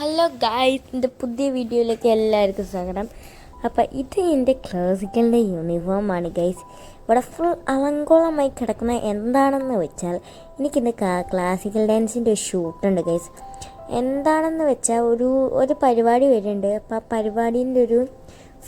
Hello guys എന്റെ പുതിയ വീഡിയോയിലേക്ക് എല്ലാവർക്കും സ്വാഗതം. അപ്പോൾ ഇത് എന്റെ ക്ലാസിക്കലിന്റെ യൂണിഫോമാണ് ഗൈസ് ഇവിടെ ഫുൾ അലങ്കോളമായി കിടക്കുന്ന എന്താണെന്ന് വെച്ചാൽ എനിക്കിന്ന് ക്ലാസിക്കൽ ഡാൻസിന്റെ ഷൂട്ടുണ്ട് ഗൈസ് എന്താണെന്ന് വെച്ചാൽ ഒരു ഒരു പരിപാടി വരുന്നുണ്ട്. അപ്പോൾ ആ പരിപാടീന്റെ ഒരു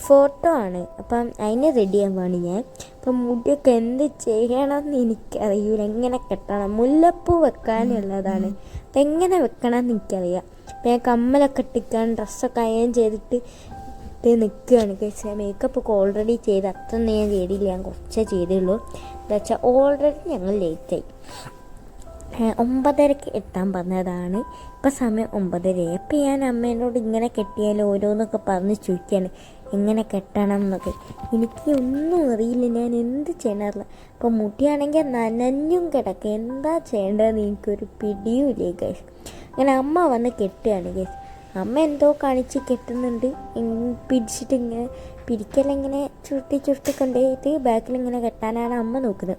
ഫോട്ടോ ആണ്. അപ്പം അതിന് റെഡി ആവാണ് ഞാൻ അപ്പം മുടിയൊക്കെ എന്ത് ചെയ്യണമെന്ന് എനിക്കറിയൂല. എങ്ങനെ കെട്ടണം? മുല്ലപ്പൂ വെക്കാനുള്ളതാണ്. അപ്പം എങ്ങനെ വെക്കണമെന്ന് എനിക്കറിയാം. ഞാൻ കമ്മലൊക്കെ ഇട്ടിക്കാൻ ഡ്രസ്സൊക്കെ അയൺ ചെയ്തിട്ട് ഇട്ട് നിൽക്കുകയാണ്. കഴിച്ചാൽ മേക്കപ്പ് ഒക്കെ ഓൾറെഡി ചെയ്ത് അത്രയൊന്നും ഞാൻ ചെയ്തില്ല. ഞാൻ കുറച്ചേ ചെയ്തുള്ളൂ. എന്താ വെച്ചാൽ ഓൾറെഡി ഞങ്ങൾ ലേറ്റായി ഒമ്പതരക്ക് എത്താൻ പറഞ്ഞതാണ്. ഇപ്പം സമയം ഒമ്പതര അപ്പം ഞാൻ അമ്മേനോട് ഇങ്ങനെ കെട്ടിയാൽ ഓരോന്നൊക്കെ പറഞ്ഞ് ചോദിക്കുകയാണ്. എങ്ങനെ കെട്ടണം എന്നൊക്കെ. എനിക്ക് ഒന്നും അറിയില്ല. ഞാൻ എന്ത് ചെയ്യണറില്ല അപ്പം മുട്ടിയാണെങ്കിൽ നനഞ്ഞും കിടക്കുക എന്താ ചെയ്യേണ്ടതെന്ന് എനിക്കൊരു പിടിയുമില്ല ഗൈസ് അങ്ങനെ അമ്മ വന്ന് കെട്ടുകയാണ് ഗൈസ് അമ്മ എന്തോ കാണിച്ച് കെട്ടുന്നുണ്ട്. പിടിച്ചിട്ട് ഇങ്ങനെ പിടിക്കലിങ്ങനെ ചുരുട്ടി ചുരുട്ടി കൊണ്ടുപോയിട്ട് ബാക്കിൽ ഇങ്ങനെ കെട്ടാനാണ് അമ്മ നോക്കുന്നത്.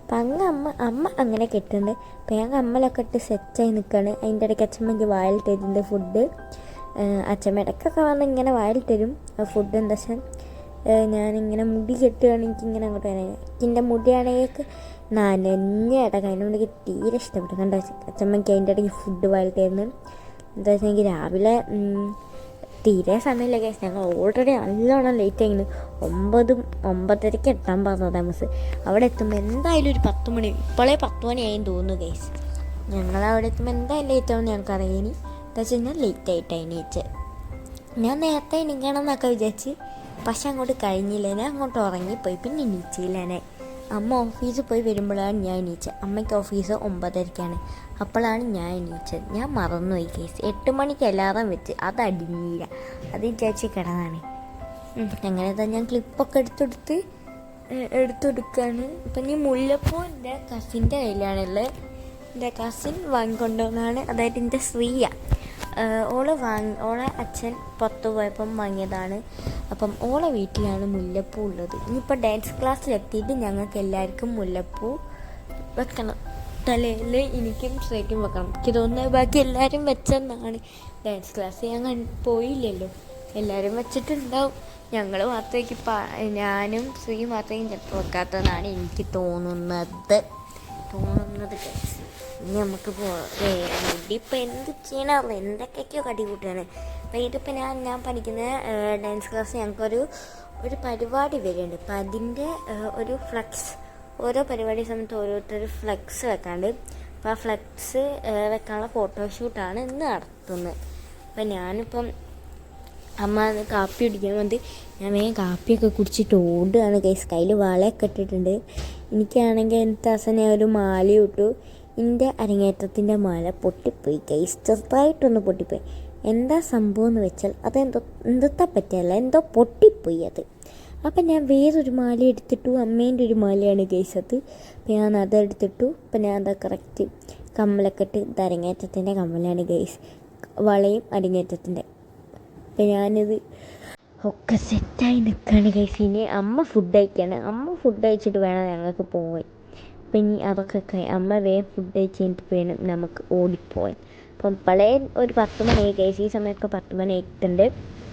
അപ്പം അങ്ങ് അമ്മ അമ്മ അങ്ങനെ കെട്ടുന്നുണ്ട്. അപ്പം ഞങ്ങൾ അമ്മലൊക്കെ ഇട്ട് സെറ്റായി നിൽക്കുകയാണ്. അതിന്റെ ഇടയ്ക്ക് അച്ഛമ്മ എനിക്ക് വായിൽ തരുന്നുണ്ട് ഫുഡ് അച്ഛമ്മ ഇടയ്ക്കൊക്കെ വന്ന് ഇങ്ങനെ വായിൽ തരും. ഫുഡ് എന്താ വെച്ചാൽ ഞാനിങ്ങനെ മുടി കെട്ടുകയാണെങ്കിൽ ഇങ്ങനെ അങ്ങോട്ട് വരാൻ. എന്റെ മുടിയാണെങ്കിൽ നനഞ്ഞ ഇടയ്ക്ക് അതിനോട് എനിക്ക് തീരെ ഇഷ്ടപ്പെട്ടു. കണ്ട അച്ഛമ്മയ്ക്ക് അതിന്റെ ഇടയ്ക്ക് ഫുഡ് വായിൽ തരുന്നു എന്താ വെച്ചാൽ എനിക്ക് രാവിലെ തീരെ സമയമില്ല കേസ് ഞങ്ങൾ ഓൾറെഡി നല്ലോണം ലേറ്റ് ആയിരുന്നു. ഒമ്പതും ഒമ്പതരയ്ക്ക് എത്താൻ പറഞ്ഞു മിസ് അവിടെ എത്തുമ്പോൾ എന്തായാലും ഒരു പത്ത് മണി ഇപ്പോഴേ പത്ത് മണിയായി തോന്നുന്നു കേസ് ഞങ്ങൾ അവിടെ എത്തുമ്പോൾ എന്തായാലും ലേറ്റ് ആവും ഞങ്ങൾക്ക് അറിയാം എന്താ വെച്ച് കഴിഞ്ഞാൽ ലേറ്റ് ആയിട്ട് എണീച്ചത് ഞാൻ നേരത്തെ എണീക്കണം എന്നൊക്കെ വിചാരിച്ച് പക്ഷെ അങ്ങോട്ട് കഴിഞ്ഞില്ല ഞാൻ അങ്ങോട്ട് ഉറങ്ങിപ്പോയി. പിന്നെ എണീച്ചില്ല ഞാൻ അമ്മ ഓഫീസിൽ പോയി വരുമ്പോഴാണ് ഞാൻ എണീച്ചത്. അമ്മയ്ക്ക് ഓഫീസ് ഒമ്പതരയ്ക്കാണ് അപ്പോഴാണ് ഞാൻ എണീച്ചത്. ഞാൻ മറന്നുപോയി കേസ്. എട്ട് മണിക്ക് അലാറം വെച്ച്. അത് അടിഞ്ഞില്ല. അത് വിചാരിച്ച് കിടന്നാണ്. അങ്ങനെ തന്നെ ഞാൻ ക്ലിപ്പൊക്കെ എടുത്തെടുത്ത് എടുത്തെടുക്കാണ്. ഇപ്പം ഈ മുല്ലപ്പൂ എന്റെ കസിന്റെ കയ്യിലാണുള്ളത്. എന്റെ കസിൻ വാങ്ങിക്കൊണ്ടുവന്നാണ്. അതായത് എന്റെ ശ്രീയ ഓൾ വാങ്ങി ഓളെ അച്ഛൻ പുറത്ത് പോയപ്പം വാങ്ങിയതാണ്. അപ്പം ഓളെ വീട്ടിലാണ് മുല്ലപ്പൂ ഉള്ളത്. ഇനിയിപ്പോൾ ഡാൻസ് ക്ലാസ്സിലെത്തിയിട്ട് ഞങ്ങൾക്ക് എല്ലാവർക്കും മുല്ലപ്പൂ വെക്കണം. തലയിൽ എനിക്കും സ്ട്രൈറ്റും വെക്കണം. എനിക്ക് തോന്നുന്നത് ബാക്കി എല്ലാവരും വെച്ചെന്നാണ്. ഡാൻസ് ക്ലാസ് ഞാൻ പോയില്ലല്ലോ. എല്ലാവരും വെച്ചിട്ടുണ്ടാവും. ഞങ്ങൾ മാത്രമേക്ക് ഞാനും ശ്രീ മാത്രമേ ചിലപ്പോൾ വെക്കാത്തതെന്നാണ് എനിക്ക് തോന്നുന്നത്. തോന്നുന്നത്. guys. ഇനി നമുക്ക് ഇപ്പം എന്ത് ചെയ്യണം? എന്തൊക്കെയൊക്കെയോ കടികൂട്ടാണ് അപ്പം ഇതിപ്പോൾ ഞാൻ ഞാൻ പഠിക്കുന്ന ഡാൻസ് ക്ലാസ് ഞങ്ങൾക്കൊരു ഒരു പരിപാടി വരുന്നുണ്ട് അപ്പം അതിന്റെ ഒരു ഫ്ലക്സ് ഓരോ പരിപാടി സമയത്ത് ഓരോരുത്തർ ഫ്ലക്സ് വെക്കാണ്ട്. അപ്പോൾ ആ ഫ്ലക്സ് വെക്കാനുള്ള ഫോട്ടോഷൂട്ടാണ് ഇന്ന് നടത്തുന്നത്. അപ്പം ഞാനിപ്പം അമ്മ കാപ്പി കുടിക്കാൻ വേണ്ടി ഞാൻ വേഗം കാപ്പിയൊക്കെ കുടിച്ചിട്ട് ഓടുകയാണ്. കൈസ് കയ്യിൽ വളയൊക്കെ ഇട്ടിട്ടുണ്ട്. എനിക്കാണെങ്കിൽ ഞാൻ ഒരു മാലയും ഇട്ടു. എന്റെ അരങ്ങേറ്റത്തിന്റെ മാല പൊട്ടിപ്പോയി. കൈസ് ചെറുതായിട്ടൊന്ന് പൊട്ടിപ്പോയി. എന്താ സംഭവം എന്ന് വെച്ചാൽ അതെന്തോ എന്തത്തെ പറ്റിയല്ല എന്തോ പൊട്ടിപ്പോയി അത്. അപ്പം ഞാൻ വേറൊരു മാല എടുത്തിട്ടു അമ്മേന്റെ ഒരു മാലയാണ് ഗൈസ് അത്. അപ്പം ഞാൻ അതെടുത്തിട്ടു അപ്പം ഞാൻ അത് കറക്റ്റ് കമ്മലൊക്കെ ഇട്ട് അരങ്ങേറ്റത്തിന്റെ കമ്മലാണ് ഗൈസ് വളയും അരങ്ങേറ്റത്തിന്റെ അപ്പം ഞാനിത് ഒക്കെ സെറ്റായി നിൽക്കുകയാണ് ഗൈസ് ഇനി അമ്മ ഫുഡ് കഴിക്കുകയാണ് അമ്മ ഫുഡ് കഴിച്ചിട്ട് വേണം ഞങ്ങൾക്ക് പോകാൻ അതൊക്കെ കഴി അമ്മ വേഗം ഫുഡ് കഴിച്ച് വേണം നമുക്ക് ഓടിപ്പോവാൻ. അപ്പം പഴയ ഒരു പത്ത് മണി ഗൈസ് ഈ സമയമൊക്കെ പത്ത് മണി ആയിട്ടുണ്ട്.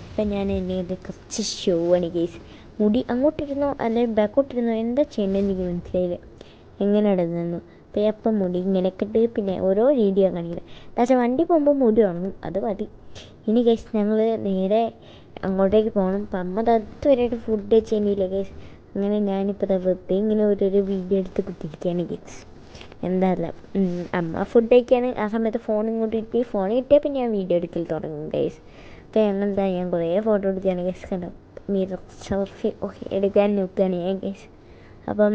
അപ്പം ഞാൻ ഇത് കുറച്ച് ഷോ ആണ് ഗൈസ് മുടി അങ്ങോട്ടിരുന്നോ? അല്ലെങ്കിൽ ബാക്കോട്ടിരുന്നോ? എന്താ ചെയ്യേണ്ടതെന്ന് എനിക്ക് മനസ്സിലായില്ല. എങ്ങനെ ഇടുന്നു അപ്പം അപ്പം മുടി ഇങ്ങനെ ഇട്ട് പിന്നെ ഓരോ രീതിയോ കാണിക്കുന്നത് പക്ഷേ വണ്ടി പോകുമ്പോൾ മുടി ഉണങ്ങും. അത് മതി. ഇനി ഗൈസ് ഞങ്ങൾ നേരെ അങ്ങോട്ടേക്ക് പോകണം അപ്പം അമ്മ അതുവരെയായിട്ട് ഫുഡ് ചെയ്യുന്നില്ല ഗൈസ് അങ്ങനെ ഞാനിപ്പോൾ വെറുതെ ഇങ്ങനെ ഓരോരോ വീഡിയോ എടുത്ത് കുത്തിയിരിക്കുകയാണ് ഗൈസ് എന്താല്ല അമ്മ ഫുഡ് കഴിക്കാൻ ആ സമയത്ത് ഫോൺ ഇങ്ങോട്ട് കിട്ടി ഫോൺ കിട്ടിയാൽ പിന്നെ ഞാൻ വീഡിയോ എടുക്കൽ തുടങ്ങും ഗൈസ് അപ്പോൾ ഞങ്ങളെന്താ ഞാൻ കുറേ ഫോട്ടോ എടുക്കുകയാണ് ഗൈസ് കണ്ടോ? മിറർ സെൽഫി ഓക്കെ എടുക്കാൻ നോക്കുകയാണ് ഞാൻ ഗൈസ് അപ്പം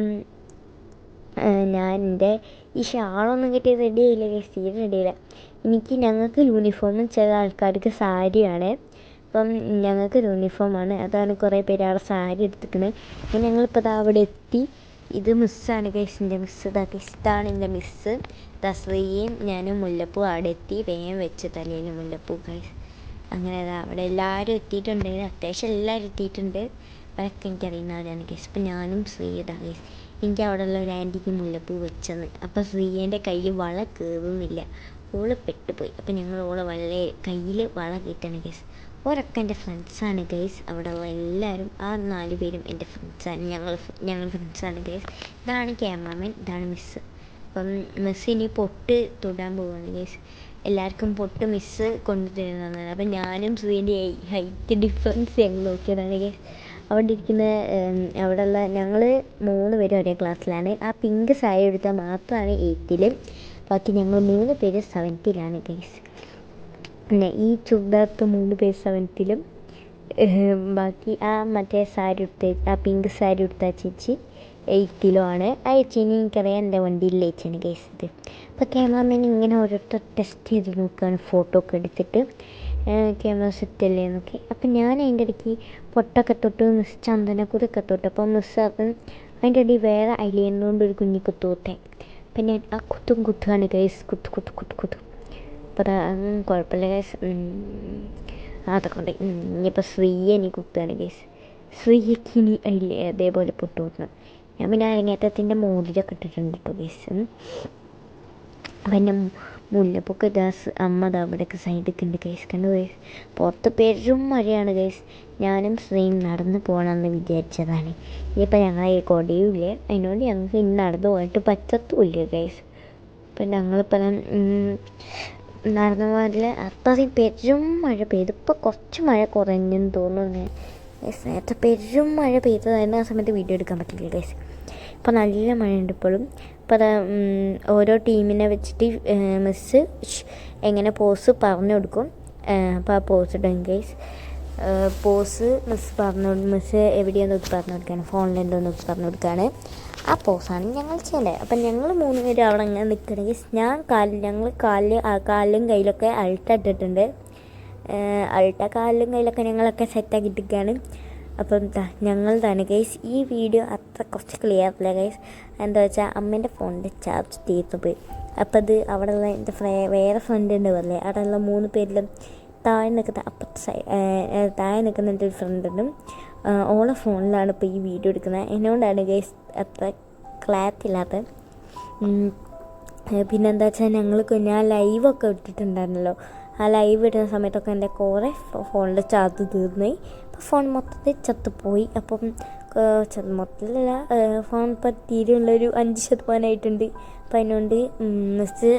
ഞാൻ എന്റെ ഈ ഷാളൊന്നും കിട്ടി റെഡി ആയില്ല ഗൈസ് തീരെ റെഡി ആയില്ല. എനിക്ക് ഞങ്ങൾക്ക് യൂണിഫോമും ചില ആൾക്കാർക്ക് സാരിയാണ് അപ്പം ഞങ്ങൾക്ക് യൂണിഫോമാണ് അതാണ് കുറേ പേര് അവിടെ സാരി എടുത്തിരിക്കുന്നത് അപ്പം ഞങ്ങളിപ്പോൾ ദാ അവിടെ എത്തി. ഇത് മിസ്സാണ് ഗൈസ് എന്റെ മിസ്സ് ഇതാ ഗൈസ് ഇതാണ് എന്റെ മിസ്സ് തസ്ലിയും ഞാനും മുല്ലപ്പൂ അവിടെ എത്തി. വേഗം വെച്ച് തലയിൽ മുല്ലപ്പൂ ഗൈസ് അങ്ങനെ ദാ അവിടെ എല്ലാവരും എത്തിയിട്ടുണ്ട്. അത്യാവശ്യം എല്ലാവരും എത്തിയിട്ടുണ്ട്. അവരൊക്കെ എനിക്കറിയുന്നവരാണ് ഗൈസ് അപ്പം ഞാനും ശ്രീയതാ ഗൈസ് എനിക്ക് ഉള്ള ഒരു ആന്റിക്ക് മുല്ലപ്പൂ വെച്ചെന്ന്. അപ്പോൾ ശ്രീയേന്റെ കയ്യിൽ വള കയറുന്നില്ല. ഓൾ പെട്ടുപോയി. അപ്പം ഞങ്ങൾ ഓളെ വളരെ കയ്യിൽ വള കിട്ടണ ഗൈസ് ഓരൊക്കെ എന്റെ ഫ്രണ്ട്സാണ് ഗൈസ് അവിടെ എല്ലാവരും ആ നാല് പേരും എന്റെ ഫ്രണ്ട്സാണ് ഞങ്ങൾ ഞങ്ങൾ ഫ്രണ്ട്സാണ് ഗൈസ് ഇതാണ് ക്യാമറമാൻ ഇതാണ് മിസ്സ് അപ്പം മിസ് ഇനി പൊട്ട് തൊടാൻ പോവുകയാണ് ഗൈസ് എല്ലാവർക്കും പൊട്ട് മിസ്സ് കൊണ്ടു തരുന്നതാണ്. അപ്പം ഞാനും സുഖിന്റെ ഹൈറ്റ് ഡിഫറൻസ് ഞങ്ങൾ നോക്കിയതാണ് ഗൈസ് അവിടെ ഇരിക്കുന്ന അവിടെയുള്ള ഞങ്ങൾ മൂന്ന് പേരും ഒരേ ക്ലാസ്സിലാണ് ആ പിങ്ക് സാരി എടുത്താൽ മാത്രമാണ് എയ്ത്തിൽ ബാക്കി ഞങ്ങൾ മൂന്ന് പേര് സെവൻത്തിലാണ് ഗൈസ് പിന്നെ ഈ ചുരിദാർത്ത് മൂന്ന് പേര് സെവൻത്തിലും ബാക്കി ആ മറ്റേ സാരി ഉടുത്ത ആ പിങ്ക് സാരി ഉടുത്ത ചേച്ചി എയ്ത്തിലും ആണ്. ആ ചേച്ചീനെ എനിക്കറിയാം എന്റെ വണ്ടിയിൽ ചേച്ചിയാണ് ഗൈസ് ഇത്. അപ്പോൾ ക്യാമറമാൻ ഇങ്ങനെ ഓരോരുത്തർ ടെസ്റ്റ് ചെയ്ത് നോക്കുകയാണ് ഫോട്ടോ ഒക്കെ എടുത്തിട്ട്. ക്യാമറ സെറ്റല്ലേ എന്നൊക്കെ. അപ്പം ഞാൻ അതിന്റെ ഇടയ്ക്ക് പൊട്ടൊക്കെ തൊട്ട് മിസ് ചന്ദനക്കുതൊക്കെ തൊട്ട്. അപ്പം മിസ് അപ്പം അതിന്റെ ഇടയിൽ വേറെ കൊണ്ട് ഒരു കുഞ്ഞി കുത്തു ഞാൻ ആ കുത്തും കുത്തുകയാണ് ഗൈസ് കുത്തു കുത്തു കുത്തു കുത്തു. അപ്പോൾ കുഴപ്പമില്ല ഗൈസ് അതൊക്കെ ഉണ്ട്. ഇനിയിപ്പോൾ സ്ത്രീയെ ഇനി കുത്തുകയാണ് ഗൈസ് സ്ത്രീയ്ക്ക് ഇനി അതില്ലേ അതേപോലെ പൊട്ടു കുത്തണം ഞാൻ പിന്നെ അരങ്ങേറ്റത്തിന്റെ മോതിരൊക്കെ ഇട്ടിട്ടുണ്ട് കേട്ടോ ഗൈസ് പിന്നെ മുല്ലപ്പൊക്കെ ദാസ് അമ്മ ദാ അവിടെയൊക്കെ ഉണ്ട് ഗൈസ് കണ്ടു ഗൈസ് പുറത്ത് പെരും മഴയാണ് ഗൈസ് ഞാനും ശ്രീയും നടന്ന് പോകണമെന്ന് വിചാരിച്ചതാണ്. ഇനിയിപ്പോൾ ഞങ്ങളെ ഈ കൊടിയും ഇല്ല അതിനോട് ഞങ്ങൾക്ക് ഇന്ന് നടന്നു പോയിട്ട് പറ്റത്തുമില്ല ഗൈസ് ഇപ്പം ഞങ്ങളിപ്പം നടന്നു പോകാറില്ല അത്രയും പെരും മഴ പെയ്തു. ഇപ്പോൾ കുറച്ച് മഴ കുറഞ്ഞെന്ന് തോന്നുന്നു. ഗൈസ് നേരത്തെ പെരും മഴ പെയ്തതായിരുന്നു. ആ സമയത്ത് വീഡിയോ എടുക്കാൻ പറ്റില്ല ഗൈസ് ഇപ്പോൾ നല്ല മഴയുണ്ട് ഇപ്പോഴും. അപ്പോൾ ഓരോ ടീമിനെ വെച്ചിട്ട് മിസ്സ് എങ്ങനെ പോസ് പറഞ്ഞു കൊടുക്കും. അപ്പോൾ ആ പോസ് ഇടും ഗൈസ് പോസ് മിസ് പറഞ്ഞു മിസ് എവിടെയാണ് നോക്കി പറഞ്ഞു കൊടുക്കുകയാണ് ഫോണിലുണ്ടോ നോക്കി പറഞ്ഞു കൊടുക്കുകയാണ് ആ പോസാണ് ഞങ്ങൾ ചെയ്യേണ്ടത് അപ്പം ഞങ്ങൾ മൂന്ന് പേര് അവിടെ അങ്ങനെ നിൽക്കണമെങ്കിൽ ഞാൻ കാലിൽ ഞങ്ങൾ കാലിൽ കാലിലും കയ്യിലൊക്കെ അൾട്ട ഇട്ടിട്ടുണ്ട്. അൾട്ട കാലിലും കയ്യിലൊക്കെ ഞങ്ങളൊക്കെ സെറ്റാക്കി ഇട്ടിരിക്കുകയാണ് അപ്പം ഞങ്ങൾ തന്നെ ഗൈസ് ഈ വീഡിയോ അത്ര കുറച്ച് ക്ലിയർ അല്ല ഗൈസ് എന്താ വെച്ചാൽ അമ്മേന്റെ ഫോണിന്റെ ചാർജ് തീർന്നു പോയി. അപ്പം അത് അവിടെയുള്ള എന്റെ ഫ്രേ വേറെ ഫ്രണ്ട് ഉണ്ട് പറയേ അവിടെയുള്ള മൂന്ന് പേരിലും താഴെ നിൽക്കുന്ന അപ്പുറത്തെ സൈ താഴെ നിൽക്കുന്ന എന്റെ ഒരു ഫ്രണ്ടിനും ഓളെ ഫോണിലാണ് ഇപ്പോൾ ഈ വീഡിയോ എടുക്കുന്നത്. എന്നോണ്ടാണ് ഗൈസ് അത്ര ക്ലാരിറ്റി ഇല്ലാത്തത്. പിന്നെന്താ വെച്ചാൽ ഞങ്ങൾ ഞാൻ ലൈവൊക്കെ ഇട്ടിട്ടുണ്ടായിരുന്നല്ലോ. ആ ലൈവ് ഇടുന്ന സമയത്തൊക്കെ എന്റെ കുറേ ഫോണിൽ ചാർജ് തീർന്നു. ഫോൺ മൊത്തത്തിൽ ചത്തുപോയി. അപ്പം മൊത്തത്തിലല്ല ഫോൺ ഇപ്പം തീരെയുള്ളൊരു അഞ്ച് ശതമാനമായിട്ടുണ്ട് അപ്പം അതിനുകൊണ്ട് മിസ്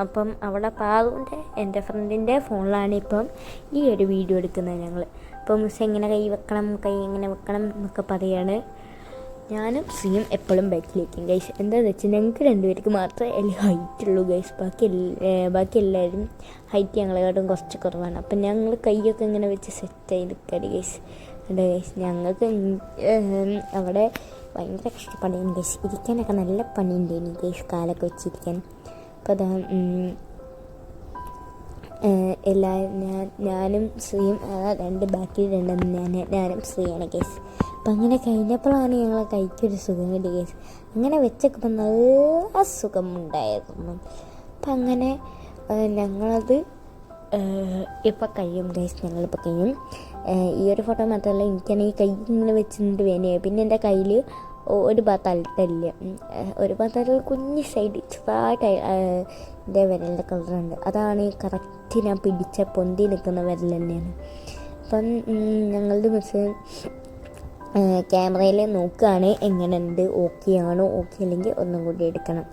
അപ്പം അവിടെ പാതുകൊണ്ട് എന്റെ ഫ്രണ്ടിന്റെ ഫോണിലാണ് ഇപ്പം ഈ ഒരു വീഡിയോ എടുക്കുന്നത് ഞങ്ങൾ അപ്പം മിസ് എങ്ങനെ കൈ വെക്കണം കൈ എങ്ങനെ വെക്കണം എന്നൊക്കെ പറയാണ്. ഞാനും സിയും എപ്പോഴും ബാക്കിലേക്കും ഗൈസ് എന്താണെന്ന് വെച്ചാൽ ഞങ്ങൾക്ക് രണ്ടുപേർക്ക് മാത്രമേ എല്ലാം ഹൈറ്റ് ഉള്ളൂ ഗൈസ് ബാക്കി ബാക്കി എല്ലാവരും ഹൈറ്റ് ഞങ്ങളെക്കാട്ടും കുറച്ച് കുറവാണ്. അപ്പം ഞങ്ങൾ കൈയൊക്കെ ഇങ്ങനെ വെച്ച് സെറ്റായി നിൽക്കാറ് ഗൈസ് ഉണ്ട് ഗൈസ് ഞങ്ങൾക്ക് അവിടെ ഭയങ്കര കഷ്ടപ്പാടാണ് ഗൈസ് ഇരിക്കാനൊക്കെ നല്ല പണിയുണ്ടായിരുന്നു ഗൈസ് കാലൊക്കെ വെച്ചിരിക്കാൻ. അപ്പോൾ അതാ എല്ലാ ഞാൻ ഞാനും ശ്രീയും രണ്ട് ബാക്കിൽ രണ്ടും ഞാൻ ഞാനും ശ്രീയാണ് ഗൈസ് അപ്പം അങ്ങനെ കഴിഞ്ഞപ്പോഴാണ് ഞങ്ങളെ കൈക്കൊരു സുഖം കിട്ടി ഗൈസ് അങ്ങനെ വെച്ചപ്പോൾ നല്ല സുഖം ഉണ്ടായിരുന്നു അപ്പം അങ്ങനെ ഞങ്ങളത് ഇപ്പം കഴിയും ഗൈസ് ഞങ്ങളിപ്പോൾ കഴിയും. ഈ ഒരു ഫോട്ടോ മാത്രമല്ല എനിക്കാണെങ്കിൽ കൈ ഇങ്ങനെ വെച്ചിട്ട് വേനയായി പിന്നെ എന്റെ കയ്യിൽ ഒരു ഭാഗത്ത് അൽട്ടല്ല ഒരു ഭാഗത്ത് കുഞ്ഞ് സൈഡ് ചെറുതായിട്ട് എന്റെ വിരലിന്റെ കളറുണ്ട് അതാണ് കറക്റ്റ് ഞാൻ പിടിച്ച പൊന്തി നിൽക്കുന്ന വിരൽ തന്നെയാണ് അപ്പം ഞങ്ങളുടെ മിസ് ക്യാമറയിൽ നോക്കുകയാണ് എങ്ങനെയുണ്ട് ഓക്കെ ആണോ ഓക്കെ അല്ലെങ്കിൽ ഒന്നും കൂടി എടുക്കണം.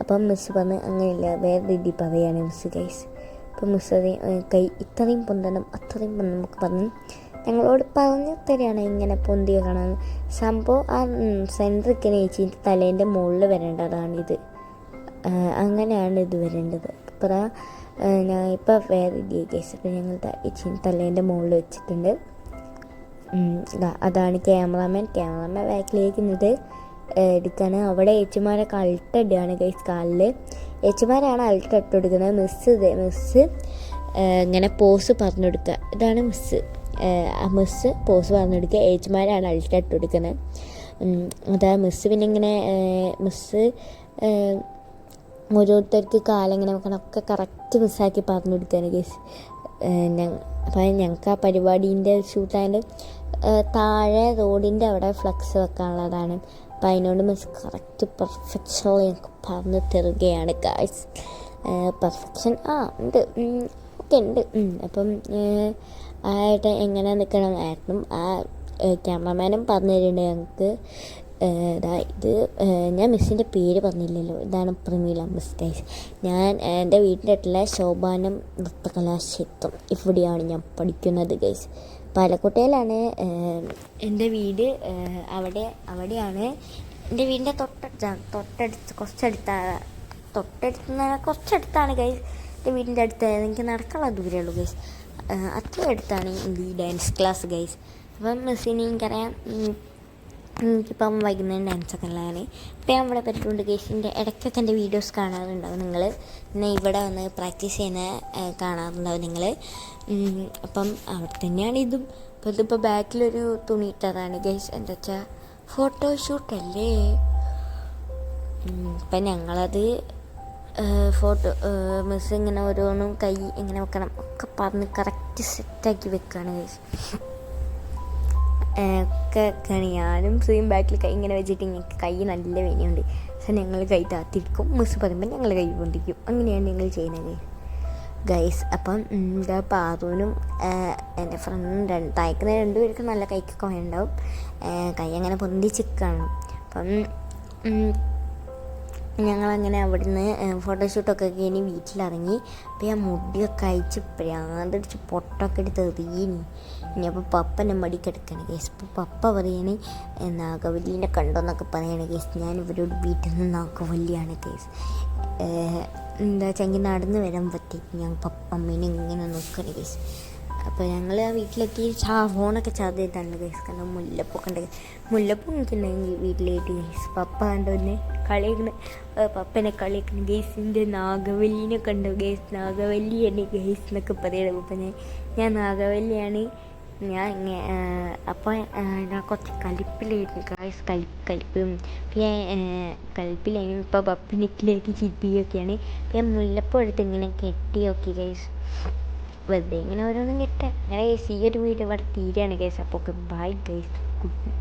അപ്പം മിസ് പറഞ്ഞ് അങ്ങനെയില്ല വേറെ രീതി പറയുകയാണ് മിസ് ഗൈസ് അപ്പം മിസ് അത് കൈ ഇത്രയും പൊന്തണം അത്രയും പൊന്തണം നമുക്ക് പറഞ്ഞു ഞങ്ങളോട് പറഞ്ഞു തരികയാണ് ഇങ്ങനെ പൊന്തിയ കാണാൻ. സംഭവം ആ സെന്ററിക്ക് ചേച്ചീന്റെ തലേന്റെ മുകളിൽ വരേണ്ടതാണിത്. അങ്ങനെയാണ് ഇത് വരേണ്ടത്. അപ്പോൾ ഞാൻ ഇപ്പോൾ വേറെ രീതി കേസ് അപ്പോൾ ഞങ്ങൾ ചേച്ചീന്റെ തലേന്റെ മുകളിൽ വെച്ചിട്ടുണ്ട്. അതാണ് ക്യാമറാമാൻ. ക്യാമറാമാൻ ബാക്കിലേക്ക് നിന്നിട്ട് എടുക്കാണ്. അവിടെ ഏച്ചിമാരെ കളിട്ടടിയാണ് ഗൈസ് കാലിൽ ഏച്ചിമാരാണ് അൾട്ട ഇട്ട് മിസ്സ് മിസ്സ് ഇങ്ങനെ പോസ് പറഞ്ഞു കൊടുക്കുക ഇതാണ് മിസ് ആ മിസ്സ് പോസ് പറഞ്ഞു കൊടുക്കുക ഏച്ചിമാരാണ് അൾട്ട ഇട്ട് അതാ മിസ് പിന്നെ ഇങ്ങനെ മിസ് ഓരോരുത്തർക്ക് കാലിങ്ങനെ വെക്കണം. ഒക്കെ കറക്റ്റ് മിസ്സാക്കി പറഞ്ഞു കൊടുക്കുകയാണ് ഗൈസ് ഞങ്ങൾ അപ്പം ഞങ്ങൾക്ക് ആ പരിപാടീന്റെ ഷൂട്ടായതുകൊണ്ട് താഴെ റോഡിന്റെ അവിടെ ഫ്ലക്സ് വെക്കാനുള്ളതാണ്. അപ്പം അതിനോട് മിസ് കറക്റ്റ് പെർഫെക്ഷനിൽ ഞങ്ങൾക്ക് പറഞ്ഞു തരികയാണ് ഗായ്സ് പെർഫെക്ഷൻ ആ ഉണ്ട്. ഒക്കെ ഉണ്ട്. അപ്പം ആയിട്ട് എങ്ങനെ നിൽക്കണം ആയിരുന്നു ആ ക്യാമറമാനും പറഞ്ഞു തരുന്നുണ്ട് ഞങ്ങൾക്ക് ഇത് ഞാൻ മിസ്സിന്റെ പേര് പറഞ്ഞില്ലല്ലോ. ഇതാണ് പ്രമീല മിസ് ഗൈസ് ഞാൻ എന്റെ വീട്ടിന്റെ അടുത്തുള്ള ശോഭാനം നൃത്തകലാക്ഷേത്രം ഇവിടെയാണ് ഞാൻ പഠിക്കുന്നത് ഗൈസ് പാലക്കോട്ടയിലാണ് എന്റെ വീട് അവിടെ അവിടെയാണ്. എന്റെ വീടിന്റെ തൊട്ടടുത്താണ് തൊട്ടടുത്ത് കുറച്ചടുത്താണ് തൊട്ടടുത്ത് കുറച്ചടുത്താണ് ഗൈസ് എന്റെ വീടിന്റെ അടുത്ത് എനിക്ക് നടക്കാനുള്ള ദൂരമേ ഉള്ളൂ ഗൈസ് അത്രയും അടുത്താണ് ഈ ഡാൻസ് ക്ലാസ് ഗൈസ് അപ്പം മിസ്സിനെ എനിക്കറിയാം എനിക്കിപ്പം വൈകുന്നേരം ഡാൻസൊക്കെ ഉള്ളതാണ്. ഇപ്പം ഞാൻ ഇവിടെ പറ്റുന്നുണ്ട് ഗേസിന്റെ ഇടയ്ക്കൊക്കെ എന്റെ വീഡിയോസ് കാണാറുണ്ടാവും നിങ്ങൾ പിന്നെ ഇവിടെ വന്ന് പ്രാക്ടീസ് ചെയ്യുന്ന കാണാറുണ്ടാവും നിങ്ങൾ അപ്പം അവിടെ തന്നെയാണ് ഇതും. അപ്പോൾ ഇതിപ്പോൾ ബാക്കിലൊരു തുണി ഇട്ടതാണ് ഗൈസ് എന്താ വെച്ചാൽ ഫോട്ടോഷൂട്ടല്ലേ ഇപ്പം ഞങ്ങളത് ഫോട്ടോ മിസ് ഇങ്ങനെ ഓരോന്നും കൈ ഇങ്ങനെ വെക്കണം. ഒക്കെ പറഞ്ഞ് കറക്റ്റ് സെറ്റാക്കി വെക്കുകയാണ് ഗൈസ് ഒക്കെ കണി. ഞാനും സ്വയം ബാക്കിൽ കൈ ഇങ്ങനെ വെച്ചിട്ട് ഞങ്ങൾക്ക് കൈ നല്ല വേനയുണ്ട്. പക്ഷേ ഞങ്ങൾ കൈ താത്തിരിക്കും. മിസ് പറയുമ്പോൾ ഞങ്ങൾ കൈ കൊണ്ടിരിക്കും അങ്ങനെയാണ് ഞങ്ങൾ ചെയ്യുന്നത് ഗൈസ് അപ്പം എന്താ ഇതാ പാതുവിനും എന്റെ ഫ്രണ്ട് രണ്ട് തയ്ക്കുന്ന രണ്ടുപേർക്കും നല്ല കൈക്കൊക്കെ വേണ്ടാവും. കൈ അങ്ങനെ പൊന്തിച്ചിക്കാണ് അപ്പം ഞങ്ങളങ്ങനെ അവിടുന്ന് ഫോട്ടോഷൂട്ടൊക്കെ കഴിഞ്ഞ് വീട്ടിലിറങ്ങി. അപ്പോൾ ഞാൻ മുടിയൊക്കെ അയച്ച് പ്രാന്തടിച്ച് പൊട്ടൊക്കെ എടുത്ത് എറിയീനി. ഇനി അപ്പോൾ പപ്പനെ മടിക്കെടുക്കണ കേസ്. ഇപ്പോൾ പപ്പ പറയണേ നാഗവല്ലീനെ കണ്ടോന്നൊക്കെ പറയണ കേസ്. ഞാൻ ഇവരോട് വീട്ടിൽ നിന്ന് നാഗവല്ലിയാണ് കേസ്. എന്താ ചെങ്കി നടന്ന് വരാൻ പറ്റി. ഞാൻ പപ്പ അമ്മേനെ ഇങ്ങനെ നോക്കണ കേസ്. അപ്പോൾ ഞങ്ങൾ ആ വീട്ടിലെത്തി. ചാ ഫോണൊക്കെ ചാർജ് ചെയ്താണ് കേസ്. കാരണം മുല്ലപ്പൊക്കെ കണ്ട മുല്ലപ്പൂ നിൽക്കുന്നുണ്ടെങ്കിൽ വീട്ടിലേക്ക് കേസ്. പപ്പ കണ്ടോന്നെ കളിയിക്കണ. പപ്പനെ കളിയിക്കണ. ഗേസിന്റെ നാഗവല്ലിനെ കണ്ടു. ഗേസ് നാഗവല്ലിയാണ് ഗേസ് എന്നൊക്കെ പറയുന്നത് പപ്പനെ. ഞാൻ നാഗവല്ലിയാണ് ഞാൻ അപ്പോൾ ഞാൻ കുറച്ച് കലിപ്പിലായിരുന്നു ഗൈസ് കലി കലിപ്പ് പിന്നെ കലിപ്പിലായിരുന്നു ഇപ്പോൾ പപ്പിനിക്കിലേക്ക് ചിരിപ്പിക്കുകയൊക്കെയാണ് പിന്നെ മുല്ലപ്പൂ എടുത്ത് ഇങ്ങനെ കെട്ടി നോക്കി ഗൈസ് വെറുതെ ഇങ്ങനെ ഓരോന്നും കെട്ടുക അങ്ങനെ ഗൈസ് ഈ ഒരു വീഡിയോ ഇവിടെ തീരെയാണ് ഗൈസ് അപ്പോൾ ബൈ ഗൈസ് ഗുഡ് ബൈ